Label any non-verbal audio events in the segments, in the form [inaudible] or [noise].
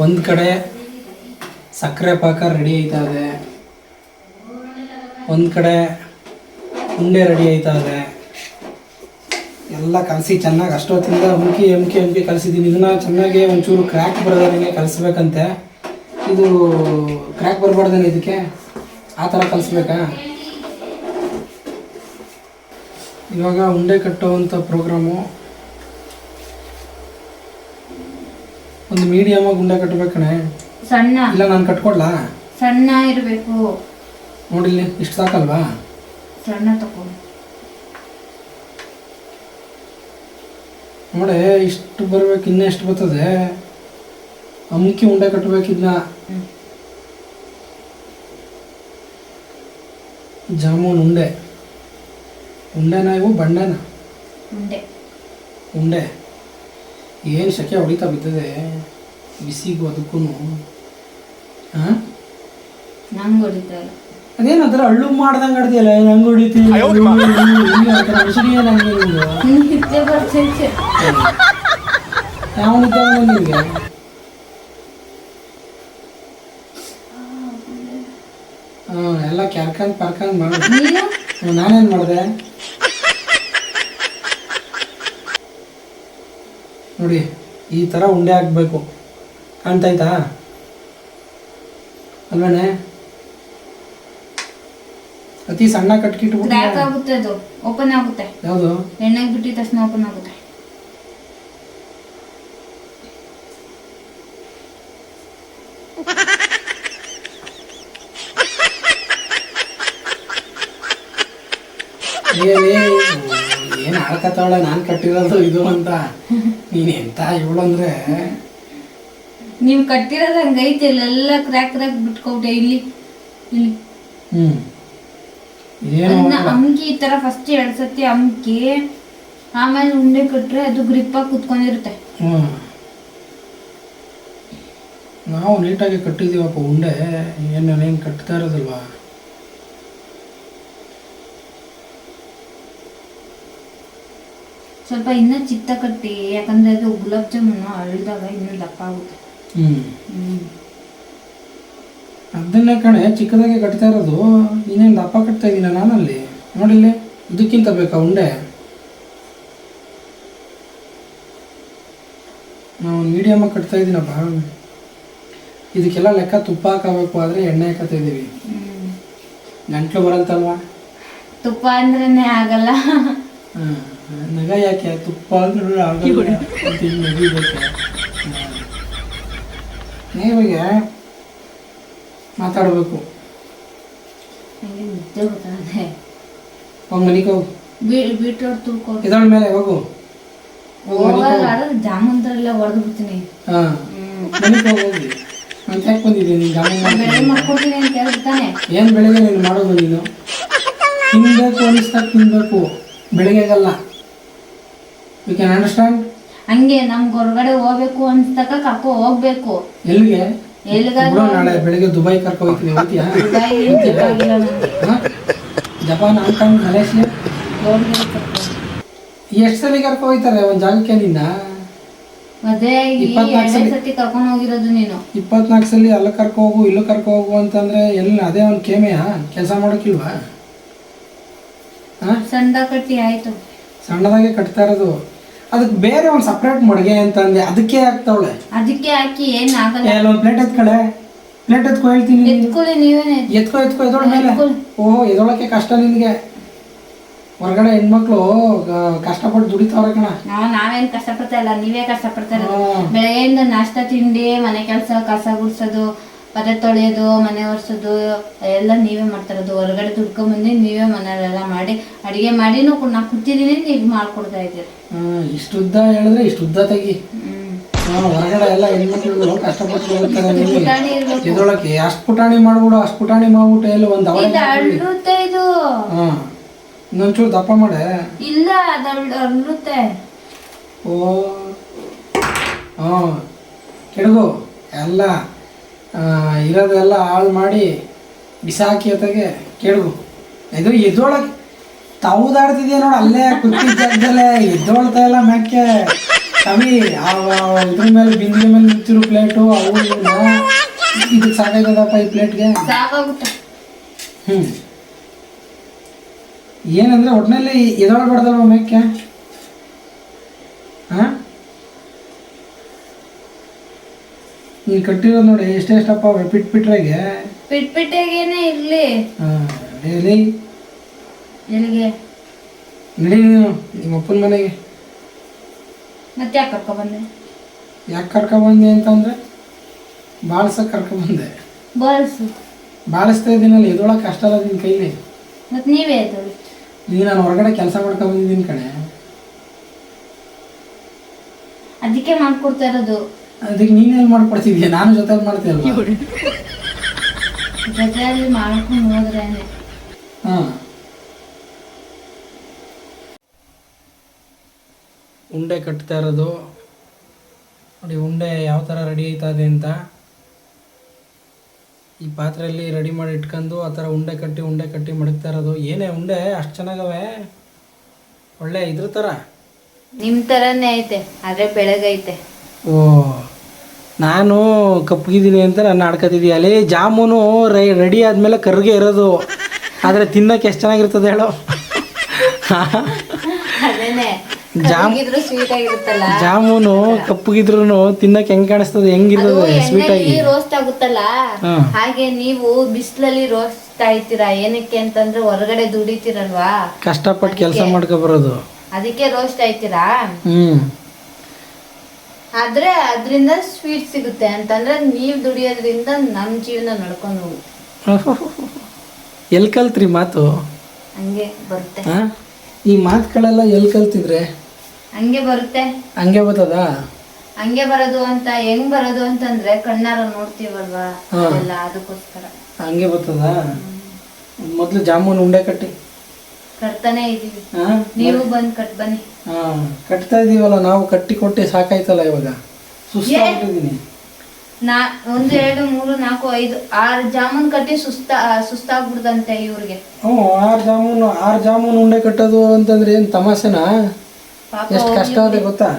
ಒಂದು ಕಡೆ ಸಕ್ಕರೆ ಪಾಕ ರೆಡಿ ಆಯ್ತಾ ಇದೆ ಒಂದು ಕಡೆ ಉಂಡೆ ರೆಡಿ ಆಯ್ತಾ ಇದೆ ಎಲ್ಲ ಕಲಸಿ ಚೆನ್ನಾಗಿ ಅಷ್ಟೊತ್ತಿಂದ ಉಮ್ಕಿ ಎಮ್ಕಿ ಎಮ್ಕಿ ಕಲಿಸಿದ್ದೀನಿ. ಇದನ್ನ ಚೆನ್ನಾಗಿ ಒಂಚೂರು ಕ್ರ್ಯಾಕ್ ಬರೋದಂಗೆ ಕಲಿಸ್ಬೇಕಂತೆ. ಇದು ಕ್ರ್ಯಾಕ್ ಬರಬಾರ್ದೇನೆ ಇದಕ್ಕೆ? ಆ ಥರ ಕಲಿಸ್ಬೇಕಾ? ಇವಾಗ ಉಂಡೆ ಕಟ್ಟುವಂಥ ಪ್ರೋಗ್ರಾಮು ಒಂದು ಮೀಡಿಯಮ್ ಆಗಿ ಉಂಡೆ ಕಟ್ಟಬೇಕಣೆ ಸಣ್ಣ. ಇಲ್ಲ ನಾನು ಕಟ್ಕೊಡ್ಲಾ? ಸಣ್ಣ ಇರಬೇಕು. ನೋಡಿಲ್ಲಿ ಇಷ್ಟು ಸಾಕಲ್ವಾ? ಸಣ್ಣ ತಗೋ ನೋಡಿ ಇಷ್ಟು ಬರ್ಬೇಕು ಇನ್ನೂ ಎಷ್ಟು ಬರ್ತದೆ? ಅಮ್ಕಿ ಉಂಡೆ ಕಟ್ಟಬೇಕಿದ್ನ ಹ್ಮ್. ಜಾಮೂನ್ ಉಂಡೆ. ಉಂಡೆನ ಇವು? ಬಂಡೆನ? ಉಂಡೆ. ಉಂಡೆ. ಏನು ಸೆಕೆ ಹೊಡಿತಾ ಬಿದ್ದದೆ? ಬಿಸಿಗೂ ಅದಕ್ಕೂ ಹಾಂ ನಂಗೆ ಹೊಡಿತಾ ಇಲ್ಲ. ಅದೇನು ಅದರ ಹಳ್ಳು ಮಾಡ್ದಂಗೆ ಆಡ್ತೀಯಲ್ಲ? ನಂಗೆ ಹೊಡಿತೀವಿ ನಂಗೆ ನಿದ್ದೆ ಬರ್ತೈತೆ ಯಾವ ನಿದ್ದೆ ನಿಮಗೆ ಹಾಂ ಎಲ್ಲ ಕ್ಯಾರ್ಕಂಡ್ ಪಾರ್ಕಂಡ್ ಮಾಡಿ. ನೀನು? ನಾನೇನು ಮಾಡಿದೆ? ನೋಡಿ ಈ ಥರ ಉಂಡೆ ಹಾಕ್ಬೇಕು. ಕಾಣ್ತಾಯ್ತಾ ಅಲ್ವೇನೆ? ಅತಿ ಸಣ್ಣ ಕಟ್ಕಿಟ್ಬಿಟ್ಟು ಕ್ರ್ಯಾಕ್ ಆಗುತ್ತೆ ಅದು. ಓಪನ್ ಆಗುತ್ತೆ. ಯಾವುದು? ಎಣ್ಣೆಗೆ ಬಿಟ್ಟಿದ ತಕ್ಷಣ ಓಪನ್ ಆಗುತ್ತೆ. ಏನು ಆಡ್ಕತ್ತಾಳೆ ನಾನು ಕಟ್ಟಿರೋದು ಇದು ಅಂತ. ನೀನು ಎಂತ ಇವಳು ಅಂದ್ರೆ? ನೀವು ಕಟ್ಟಿರೋದು ಹಂಗೈತೆ ಇಲ್ಲೆಲ್ಲ ಕ್ರ್ಯಾಕ್ ಕ್ರ್ಯಾಕ್ ಬಿಟ್ಕೊಬಿಟ್ಟೆ ಇಲ್ಲಿ ಇಲ್ಲಿ. ಹ್ಮ್. ಏನು ಅದನ್ನ ಅಮ್ಕಿ ಈ ತರ ಫಸ್ಟ್ ಎರಡ್ ಸತಿ ಅಮ್ಕಿ ಆಮೇಲೆ ಉಂಡೆ ಕಟ್ರೆ ಅದು ಗ್ರಿಪ್ ಆಗಿ ಕುತ್ಕೊಂಡಿರುತ್ತೆ. ಹ್ಮ್. ನಾವು ನೀಟಾಗಿ ಕಟ್ಟಿದ್ದೀವಪ್ಪ ಉಂಡೆ ಏನು ಏನು ಕಟ್ತಾ ಇರೋದಲ್ವಾ? ಸ್ವಲ್ಪ ಇನ್ನ ಚಿತ್ತ ಕಟ್ಟಿ ಯಾಕಂದ್ರೆ ಅದು ಗುಲಾಬ್ ಜಾಮೂನು ಅಳ್ದಾಗ ಇನ್ನೂ ದಪ್ಪ ಆಗುತ್ತೆ. ಹ್ಞೂ ಹ್ಮ್. ಅದನ್ನೇ ಕಣೆ ಚಿಕ್ಕದಾಗೆ ಕಟ್ತಾ ಇರೋದು ಇನ್ನೇನು ದಪ್ಪ ಕಟ್ತಾ ಇದ್ದೀನ ನಾನಲ್ಲಿ? ನೋಡಿಲ್ಲ ಇದಕ್ಕಿಂತ ಬೇಕಾ ಉಂಡೆ? ನಾವು ಮೀಡಿಯಮಾಗಿ ಕಟ್ತಾ ಇದ್ದೀನಪ್ಪ ಇದಕ್ಕೆಲ್ಲ ಲೆಕ್ಕ ತುಪ್ಪ ಹಾಕಬೇಕು ಆದರೆ ಎಣ್ಣೆ ಹಾಕತ್ತಾ ಇದ್ದೀವಿ. ಗಂಟ್ಲು ಬರಲ್ತಲ್ವಾ? ತುಪ್ಪ ಅಂದ್ರೇನೆ ಆಗಲ್ಲ. ಹಾಂ ನಗ ಯಾಕೆ ತುಪ್ಪ ಅಂದ್ರೆ ಆಗಲ್ಲ. ಅಂತ ಹಿಂಗ್ ನಗಿಬೇಕು. ಹಾ. ನೀವಿಗೆ ಮಾತಾಡಬೇಕು. ನಂಗೆ ನಿದ್ದೆ ಹೋಗಿ ಮನೆಗೆ ಹೋಗು. ಬೀಟ್ರೋಟ್ ಮೇಲೆ ಹೋಗು. ಮನೆಗೆ ಹೊಡೆದು ಬಿಡ್ತೀನಿ. ಹಾಂ. ಹೋಗಿ ಅಂತ ಯಾಕೆ ಬಂದಿದ್ದೀನಿ ನೀನು ಜಾಮೂನ್ ನಾನ್ ಮಾಡ್ತೀನಿ ಬೆಳಗ್ಗೆ ಮಾಡ್ಕೊಡ್ತೀನಿ ಅಂತ ಹೇಳ್ತಾನೆ ಏನು ಬೆಳಿಗ್ಗೆ ನೀನು ಮಾಡೋದು ನೀನು? ತಿನ್ಬೇಕು ಅನಿಸ್ದಾಗ ತಿನ್ಬೇಕು. ಬೆಳಿಗ್ಗೆಗಲ್ಲ. ಯು ಕ್ಯಾನ್ ಅಂಡರ್ಸ್ಟ್ಯಾಂಡ್ ಹಂಗೆ ನಮ್ಗೆ ಹೊರಗಡೆ ಹೋಗ್ಬೇಕು ಅನ್ಸ್ತಕ ಕರ್ಕೊ ಹೋಗ್ಬೇಕು. ಎಲ್ಲಿಗೆ? ಎಲ್ಲಿಗಾದ್ರೂ ಬಿಡು, ನಾಳೆ ಬೆಳಿಗ್ಗೆ ದುಬೈ ಕರ್ಕೊ ಹೋಗ್ತೀನಿ ಹೋಗ್ತೀಯಾ? ದುಬೈ ಬೇಕಾಗಿಲ್ಲ ನಂಗೆ ಹಾ? Japan Hong Kong Malaysia? ಕರ್ಕೊ ಎಷ್ಟು ಸಲ ಕರ್ಕೊ ಹೋಗ್ತಾರೆ ಒಂದು ಜಾಗಕ್ಕೆ ನಿನ್ನ? ಮದ್ವೆ ಆಗಿ ಇಪ್ಪತ್ನಾಲ್ಕು ಎರಡೇ ಸಲ. ಸತಿ ಕರ್ಕೊಂಡು ಹೋಗಿರೋದು ನೀನು. ಇಪ್ಪತ್ನಾಲ್ಕು ಸಲ ಅಲ್ಲ ಕರ್ಕೊ ಹೋಗು ಇಲ್ಲೂ ಕರ್ಕೊ ಹೋಗು ಅಂತಂದ್ರೆ ಎಲ್ಲ ಅದೇ ಒಂದು ಕೇಮೆಯ? ಕೆಲಸ ಮಾಡೋಕ್ಕಿಲ್ವಾ ಹಾಂ? ಸಂದ ಕಟ್ಟಿ ಆಯ್ತು. ಸಣ್ಣದಾಗೆ ಕಟ್ತಾ ಇರೋದು. ಅದಕ್ಕೆ ಬೇರೆ ಒಂದು ಸಪ್ರೇಟ್ ಮಡಿಗೆ ಅಂತಂದೆ ಅದಕ್ಕೆ ಹಾಕ್ತಾವಳೆ. ಅದಕ್ಕೆ ಹಾಕಿ ಏನು ಆಗಲ್ಲ. ಒಂದು ಪ್ಲೇಟ್ ಎತ್ಕಳೆ. ಪ್ಲೇಟ್ ಎತ್ಕೊ ಹೇಳ್ತೀನಿ. ಎತ್ಕೊಳ್ಳಿ ನೀವೇನೆ ಎತ್ಕೊ ಎತ್ಕೊ ಎದೊಳ ಮೇಲೆ. ಓ ಎದೊಳಕ್ಕೆ ಕಷ್ಟ ನಿನಗೆ. ಹೊರಗಡೆ ಹೆಣ್ಮಕ್ಳು ಕಷ್ಟಪಟ್ಟು ದುಡಿತಾವ್ರೆ ಕಣ. ನಾವೇನು ಕಷ್ಟಪಡ್ತಾ ಇಲ್ಲ. ನೀವೇ ಕಷ್ಟಪಡ್ತಾ ಇಲ್ಲ. ಬೆಳಗ್ಗೆಯಿಂದ ನಾಷ್ಟ ತಿಂಡಿ ಮನೆ ಕೆಲಸ ಕಸ ಗುಡ್ಸೋದು ಪದೆ ತೊಳೆಯೋದು ಮನೆ ಒರೆಸೋದು ಎಲ್ಲ ನೀವೇ ಮಾಡ್ತಾರದು ಹೊರಗಡೆ ದುಡ್ಕೊಂಡ್ಬಂದು ನೀವೇ ಮನೆಯಲ್ಲೆಲ್ಲ ಮಾಡಿ ಅಡಿಗೆ ಕೂಡ ನಾ ಕೂತಿದ್ದೀನಿ ಈಗ ಮಾಡ್ಕೊಡ್ತಾ ಇದ್ದೀರಿ. ಹ್ಮ್, ಇಷ್ಟು ಉದ್ದ ಹೇಳಿದ್ರೆ ಇಷ್ಟು ಉದ್ದ ತೆಗಿ. ಹ್ಮ್. ಹಾ, ಹೊರಗಡೆ ಎಲ್ಲ ಹೆಣ್ಮಕ್ಳು ಕಷ್ಟಪಟ್ಟು ಹೋಗ್ತಾರೆ ನೀವು ಪುಟಾಣಿ ಇರ್ಬೇಕು. ಎದೊಳಕ್ಕೆ ಅಷ್ಟು ಪುಟಾಣಿ ಮಾಡ್ಬಿಡು ಅಷ್ಟು ಪುಟಾಣಿ ಮಾಡ್ಬಿಟ್ಟು ಎಲ್ಲ ಒಂದು ಅವಳೆ ಇದು ಅಳ್ಳುತ್ತೆ ಇದು. ಹಾ ಇನ್ನೊಂಚೂರು ದಪ್ಪ ಮಾಡೆ. ಇಲ್ಲ ಅದು ಅಳ್ಳುತ್ತೆ ಓ ಹಾಂ ಕೆಡಗು ಎಲ್ಲ. ಇರೋದೆಲ್ಲ ಹಾಳು ಮಾಡಿ ಬಿಸಾಕಿ ಅತ್ತಾಗೆ ಕೆಡಗು ಇದು ಎದ್ದೊಳಗೆ ತೌದಾಡ್ತಿದ್ಯಾ ನೋಡು ಅಲ್ಲೇ ಕುತ್ತಿದ್ದಲ್ಲೇ ಎದ್ದೊಳ್ತಾ ಇಲ್ಲ ಮ್ಯಾಕೆ? ಕವಿ ಆ ಇದ್ರ ಮೇಲೆ ಬಿಂದಿಗೆ ಮೇಲೆ ನಿಂತಿರೋ ಪ್ಲೇಟು ಅವು ಇದು ಸಾಕಾಯ್ತದಪ್ಪ ಈ ಪ್ಲೇಟ್ಗೆ ಹ್ಞೂ ಏನಂದ್ರೆ ಒಟ್ಟಿನಲ್ಲಿ ಎದೊಳಬಾರ್ದಲ್ವ ಮ್ಯಾಕೆ? ಹಾಂ ನೀನು ಕಟ್ಟಿರೋದು ನೋಡಿ ಎಷ್ಟೆಷ್ಟಪ್ಪ ಪಿಟ್ ಪಿಟ್ರಾಗೆ? ಪಿಟ್ ಪಿಟ್ಟಾಗೇನೆ ಇರ್ಲಿ. ಹಾಂ ಡೈಲಿ ಎಲ್ಲಿಗೆ? ನಡಿ ನೀನು ನಿಮ್ಮ ಅಪ್ಪನ ಮನೆಗೆ. ಮತ್ತೆ ಯಾಕೆ ಕರ್ಕೊಬಂದೆ ಯಾಕೆ ಕರ್ಕೊಬಂದೆ ಅಂತಂದರೆ ಬಾಳ್ಸಕ್ಕೆ ಕರ್ಕೊಬಂದೆ ಬಾಲ್ಸು ಬಾಳಿಸ್ತಾ ಇದ್ದೀನಲ್ಲ ಎದೊಳಗೆ ಕಷ್ಟ ಅಲ್ಲ ನಿನ್ನ ಕೈಲಿ? ಮತ್ತೆ ನೀವೇ ಆಯ್ತು ಈಗ ನಾನು ಹೊರಗಡೆ ಕೆಲಸ ಮಾಡ್ಕೊಬಂದಿದ್ದೀನಿ ಕಣೆ. ಅದಕ್ಕೆ ಮಾಡ್ಕೊಡ್ತಾ ಇರೋದು ಅದಕ್ಕೆ ನೀನೇನು ಮಾಡ್ಕೊಡ್ತಿದ್ಯಾ? ನಾನು ಜೊತೆಲಿ ಮಾಡ್ತೀನಿ ಜೊತೆಯಲ್ಲಿ ಮಾಡ್ಕೊಂಡು ಹೋದ್ರೇನೆ ಹಾಂ. ಉಂಡೆ ಕಟ್ತಾ ಇರೋದು. ನೋಡಿ ಉಂಡೆ ಯಾವ ಥರ ರೆಡಿ ಆಯ್ತಾ ಇದೆ ಅಂತ. ಈ ಪಾತ್ರೆಯಲ್ಲಿ ರೆಡಿ ಮಾಡಿ ಇಟ್ಕೊಂಡು ಆ ಥರ ಉಂಡೆ ಕಟ್ಟಿ ಉಂಡೆ ಕಟ್ಟಿ ಮಡಗ್ತಾ ಇರೋದು. ಏನೇ ಉಂಡೆ ಅಷ್ಟು ಚೆನ್ನಾಗವೆ. ಒಳ್ಳೆ ಇದ್ರ ಥರ ನಿಮ್ಮ ಥರನೇ ಐತೆ ಆದರೆ ಬೆಳಗೈತೆ. ಓ ನಾನು ಕಪ್ಪಗಿದ್ದೀನಿ ಅಂತ ನಾನು ಆಡ್ಕೊತಿದ್ದೀಯ. ಅಲ್ಲಿ ಜಾಮೂನು ರೈ ರೆಡಿ ಆದಮೇಲೆ ಕರ್ಗೆ ಇರೋದು. ಆದರೆ ತಿನ್ನೋಕೆ ಎಷ್ಟು ಚೆನ್ನಾಗಿರ್ತದೆ ಹೇಳು. ಜಾಮ್ ಜಾಮೂನು ಕಪ್ಪಗಿದ್ರು ತಿನ್ನಕ್ಕೆ ಹೆಂಗ್ ಕಾಣಿಸ್ತದೆ ಹೆಂಗಿರ್ತದೆ ಸ್ವೀಟ್ ಆಗಿ? ರೋಸ್ಟ್ ಆಗುತ್ತಲ್ಲ. ಹಾಗೆ ನೀವು ಬಿಸಿಲಲ್ಲಿ ರೋಸ್ಟ್ ಆಯ್ತೀರಾ? ಏನಕ್ಕೆ ಅಂತಂದ್ರೆ ಹೊರಗಡೆ ದುಡಿತೀರಲ್ವಾ? ಕಷ್ಟಪಟ್ಟು ಕೆಲಸ ಮಾಡ್ಕೊ ಬರೋದು. ಅದಕ್ಕೆ ರೋಸ್ಟ್ ಆಯ್ತೀರಾ? ಹ್ಮ್. ಆದ್ರೆ ಅದರಿಂದ ಸ್ವೀಟ್ ಸಿಗುತ್ತೆ ಅಂತಂದ್ರೆ ನೀವು ದುಡಿಯೋದ್ರಿಂದ ನಮ್ಮ ಜೀವನ ನಡ್ಕೊಂಡು ಹೋಗುತ್ತೆ [laughs] ಎಲ್ಲಿ ಕಲ್ತ್ರಿ ಮಾತು? ಹಂಗೆ ಬರುತ್ತೆ. ಈ ಮಾತುಗಳೆಲ್ಲ ಎಲ್ಲಿ ಕಲ್ತಿದ್ರೆ? ಹಂಗೆ ಬರುತ್ತೆ. ಹಂಗೆ ಬರ್ತದ? ಹಂಗೆ ಬರೋದು ಅಂತ ಹೆಂಗ್ ಬರೋದು ಅಂತಂದ್ರೆ ಕಣ್ಣಾರ ನೋಡ್ತೀವಲ್ವಾ? ಹಾ. ಎಲ್ಲ ಅದಕ್ಕೋಸ್ಕರ. ಹಂಗೆ ಬರ್ತದ? ಮೊದಲು ಜಾಮೂನ್ ಉಂಡೆ ಕಟ್ಟಿ. ಕಟ್ತಾನೆ ಇದೀವಿ ನೀವು ಬಂದ್ ಕಟ್ ಬನ್ನಿ. ಹಾ ಕಟ್ತಾ ಇದೀವಲ್ಲ ನಾವು ಕಟ್ಟಿ ಕೊಟ್ಟೆ ಸಾಕಾಯ್ತಲ್ಲ ಇವಾಗ? ಸುಸ್ತಾಗ್ಬಿಟ್ಟಿದ್ದೀನಿ ನಾ ಒಂದು ಎರಡು ಮೂರು ನಾಲ್ಕು ಐದು ಆರು ಜಾಮೂನ್ ಕಟ್ಟಿ ಸುಸ್ತ ಸುಸ್ತಾಗ್ಬಿಡ್ದಂತೆ ಇವ್ರಿಗೆ. ಹ್ಞೂ ಆರು ಜಾಮೂನು ಆರು ಜಾಮೂನ್ ಉಂಡೆ ಕಟ್ಟೋದು ಅಂತಂದ್ರೆ ಏನು ತಮಾಷೆನಾ? ಪಾಪ ಎಷ್ಟು ಕಷ್ಟ ಅದೇ ಗೊತ್ತಾ?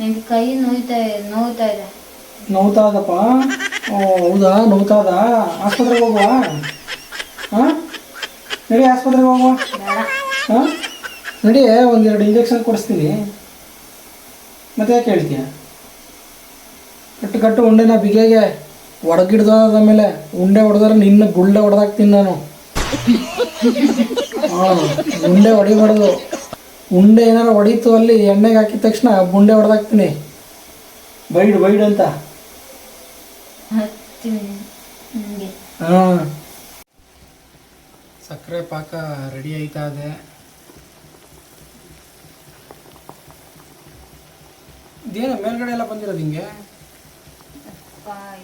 ನಿಮ್ಗೆ ಕೈ ನೋಯ್ತಾ ನೋಯ್ತಾ ಇದೆ. ನೋವ್ತಾ ಓ ಹೌದಾ? ನೋವ್ತಾ ಅದ? ಆಸ್ಪತ್ರೆಗೆ ಹೋಗುವ? ಹಾಂ? ನಡಿ ಆಸ್ಪತ್ರೆಗೆ ಹೋಗುವ. ಹಾಂ? ನಡಿ ಒಂದೆರಡು ಇಂಜೆಕ್ಷನ್ ಕೊಡಿಸ್ತೀನಿ ಮತ್ತೆ ಯಾಕೆ ಹೇಳ್ತೀಯ? ಕಟ್ಟು ಕಟ್ಟು ಉಂಡೆನ ಬಿಗೆಗೆ ಒಡಗಿಡ್ದ ಮೇಲೆ ಉಂಡೆ ಹೊಡೆದ್ರೆ ನಿನ್ನ ಗುಳ್ಳೆ ಹೊಡೆದಾಕ್ತೀನಿ ನಾನು. [laughs] ಹಾಂ ಉಂಡೆ ಹೊಡಿಬಾರ್ದು ಉಂಡೆ ಏನಾರು ಹೊಡೀತು ಅಲ್ಲಿ ಎಣ್ಣೆಗೆ ಹಾಕಿದ ತಕ್ಷಣ ಬುಂಡೆ ಹೊಡೆದಾಕ್ತೀನಿ ಬೈಡ್ ಬೈಡ್ ಅಂತ. ಹಾಂ. ಸಕ್ಕರೆ ಪಾಕ ರೆಡಿ ಆಯ್ತಾ ಇದೆ. ಇದೇನು ಮೇಲ್ಗಡೆ ಎಲ್ಲ ಬಂದಿರೋದು ಹಿಂಗೆ?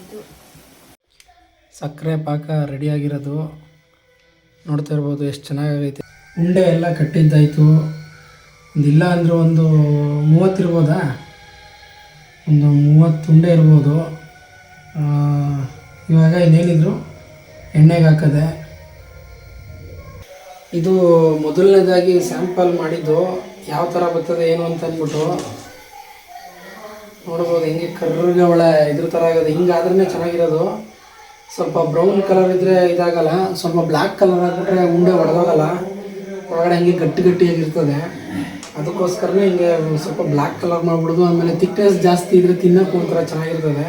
ಇದು. ಸಕ್ಕರೆ ಪಾಕ ರೆಡಿ ಆಗಿರೋದು. ನೋಡ್ತಾ ಇರ್ಬೋದು ಎಷ್ಟು ಚೆನ್ನಾಗೈತೆ ಉಂಡೆ ಎಲ್ಲ ಕಟ್ಟಿದ್ದಾಯಿತು. ಒಂದಿಲ್ಲ ಅಂದರೆ ಒಂದು ಮೂವತ್ತು ಇರ್ಬೋದಾ? ಒಂದು ಮೂವತ್ತು ಉಂಡೆ ಇರ್ಬೋದು. ಇವಾಗ ಇನ್ನೇನಿದ್ರು? ಎಣ್ಣೆಗೆ ಹಾಕದೆ. ಇದು ಮೊದಲನೇದಾಗಿ ಸ್ಯಾಂಪಲ್ ಮಾಡಿದ್ದು ಯಾವ ಥರ ಬರ್ತದೆ, ಏನು ಅಂತ ಅಂದ್ಬಿಟ್ಟು ನೋಡ್ಬೋದು. ಹಿಂಗೆ ಕರ್ರಗೆ ಒಳ್ಳೆ ಇದ್ರ ಥರ ಆಗೋದು. ಹಿಂಗಾದ್ರೇ ಚೆನ್ನಾಗಿರೋದು. ಸ್ವಲ್ಪ ಬ್ರೌನ್ ಕಲರ್ ಇದ್ದರೆ ಇದಾಗಲ್ಲ. ಸ್ವಲ್ಪ ಬ್ಲ್ಯಾಕ್ ಕಲರ್ ಆಗಿಬಿಟ್ರೆ ಉಂಡೆ ಒಡೆದೋಗಲ್ಲ. ಒಳಗಡೆ ಹಿಂಗೆ ಗಟ್ಟಿ ಗಟ್ಟಿಯಾಗಿರ್ತದೆ. ಅದಕ್ಕೋಸ್ಕರನೇ ಹಿಂಗೆ ಸ್ವಲ್ಪ ಬ್ಲ್ಯಾಕ್ ಕಲರ್ ಮಾಡಿಬಿಡೋದು. ಆಮೇಲೆ ತಿಕ್ನೆಸ್ ಜಾಸ್ತಿ ಇದ್ರೆ ತಿನ್ನೋಕೆ ಒಂಥರ ಚೆನ್ನಾಗಿರ್ತದೆ.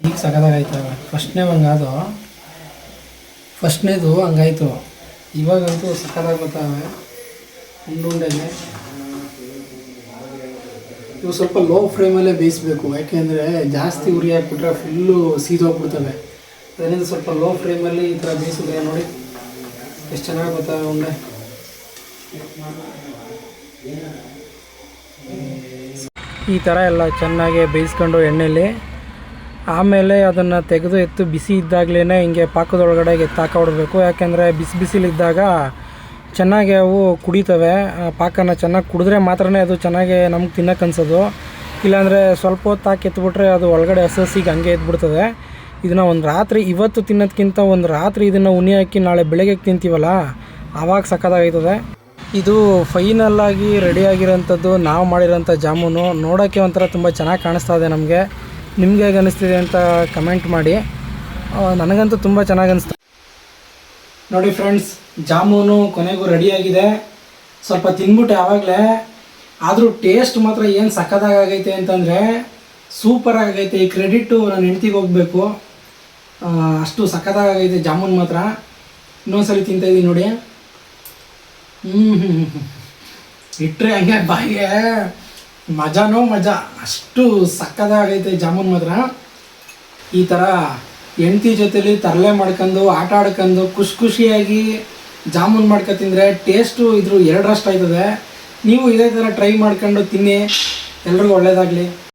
ಈಗ ಸಗದಾಗೈತವ ಫಸ್ಟ್ನೇ ಹಂಗಾದು ಫಸ್ಟ್ನೇದು ಹಂಗಾಯ್ತು. ಇವಾಗಂತೂ ಸಕದಾಗ ಬರ್ತಾವೆ ಉಂಡುಂಡೆಗೆ ಇವು ಸ್ವಲ್ಪ ಲೋ ಫ್ಲೇಮಲ್ಲೇ ಬೇಯಿಸ್ಬೇಕು. ಯಾಕೆಂದರೆ ಜಾಸ್ತಿ ಉರಿ ಹಾಕ್ಬಿಟ್ರೆ ಫುಲ್ಲು ಸೀದೋಗ್ಬಿಡ್ತವೆ ಅದರಿಂದ ಸ್ವಲ್ಪ ಲೋ ಫ್ಲೇಮಲ್ಲಿ ಈ ಥರ ಬೇಯಿಸಿದ್ರೆ ನೋಡಿ, ಎಷ್ಟು ಚೆನ್ನಾಗಿ ಬರ್ತಾವೆ ಉಂಡೆ ಈ ಥರ ಎಲ್ಲ ಚೆನ್ನಾಗಿ ಬೇಯಿಸ್ಕೊಂಡು ಎಣ್ಣೆಯಲ್ಲಿ ಆಮೇಲೆ ಅದನ್ನು ತೆಗೆದು ಎತ್ತು ಬಿಸಿ ಇದ್ದಾಗಲೇ ಹಿಂಗೆ ಪಾಕದೊಳಗಡೆ ಹೊಡಬೇಕು. ಯಾಕೆಂದರೆ ಬಿಸಿ ಬಿಸಿಲಿದ್ದಾಗ ಚೆನ್ನಾಗಿ ಅವು ಕುಡಿತವೆ. ಆ ಪಾಕನ ಚೆನ್ನಾಗಿ ಕುಡಿದ್ರೆ ಮಾತ್ರನೇ ಅದು ಚೆನ್ನಾಗಿ ನಮ್ಗೆ ತಿನ್ನೋಕೆ ಅನ್ಸೋದು. ಇಲ್ಲಾಂದರೆ ಸ್ವಲ್ಪ ಹೊತ್ತು ಹಾಕಿ ಎತ್ಬಿಟ್ರೆ ಅದು ಒಳಗಡೆ ಹಸಿಗೆ ಹಂಗೆ ಎದ್ಬಿಡ್ತದೆ. ಇದನ್ನು ಒಂದು ರಾತ್ರಿ, ಇವತ್ತು ತಿನ್ನೋದಕ್ಕಿಂತ ಒಂದು ರಾತ್ರಿ ಇದನ್ನು ಉನಿ ಹಾಕಿ ನಾಳೆ ಬೆಳಗ್ಗೆ ತಿಂತೀವಲ್ಲ, ಆವಾಗ ಸಖತ್ತಾಗೈತದೆ ಇದು ಫೈನಲ್ ಆಗಿ ರೆಡಿ ಆಗಿರೋಂಥದ್ದು, ನಾವು ಮಾಡಿರೋಂಥ ಜಾಮೂನು. ನೋಡೋಕ್ಕೆ ಒಂಥರ ತುಂಬ ಚೆನ್ನಾಗಿ ಕಾಣಿಸ್ತಾ ಇದೆ ನಮಗೆ. ನಿಮ್ಗೆ ಹೇಗೆ ಅನಿಸ್ತಿದೆ ಅಂತ ಕಮೆಂಟ್ ಮಾಡಿ. ನನಗಂತೂ ತುಂಬ ಚೆನ್ನಾಗಿ ಅನಿಸ್ತಾ ನೋಡಿ ಫ್ರೆಂಡ್ಸ್ ಜಾಮೂನು ಕೊನೆಗೂ ರೆಡಿಯಾಗಿದೆ ಸ್ವಲ್ಪ ತಿಂದ್ಬಿಟ್ಟು ಆವಾಗಲೇ, ಆದರೂ ಟೇಸ್ಟ್ ಮಾತ್ರ ಏನು ಸಖತ್ತಾಗೈತೆ ಅಂತಂದರೆ ಸೂಪರ್ ಆಗೈತೆ. ಈ ಕ್ರೆಡಿಟ್ಟು ನಾನು ಹೆಂಡ್ತಿಗೆ ಹೋಗಬೇಕು. ಅಷ್ಟು ಸಖತ್ತಾಗೈತೆ ಜಾಮೂನ್ ಮಾತ್ರ. ಇನ್ನೊಂದ್ಸರಿ ತಿಂತಾಯಿದ್ದೀನಿ ನೋಡಿ. ಇಟ್ಟರೆ ಹಂಗೆ ಬಾಯಿಗೆ ಮಜಾನೋ ಮಜಾ. ಅಷ್ಟು ಸಕ್ಕದಾಗೈತೆ ಜಾಮೂನ್ ಮಾತ್ರ. ಈ ಥರ ಹೆಂಡ್ತಿ ಜೊತೆಲಿ ತರಲೆ ಮಾಡ್ಕೊಂಡು, ಆಟ ಆಡ್ಕೊಂಡು, ಖುಷಿ ಖುಷಿಯಾಗಿ ಜಾಮೂನ್ ಮಾಡ್ಕೊ ತಿಂದರೆ ಟೇಸ್ಟು ಇದ್ರ ಎರಡರಷ್ಟು ಆಯ್ತದೆ ನೀವು ಇದೇ ಥರ ಟ್ರೈ ಮಾಡ್ಕೊಂಡು ತಿನ್ನಿ. ಎಲ್ರಿಗೂ ಒಳ್ಳೆಯದಾಗಲಿ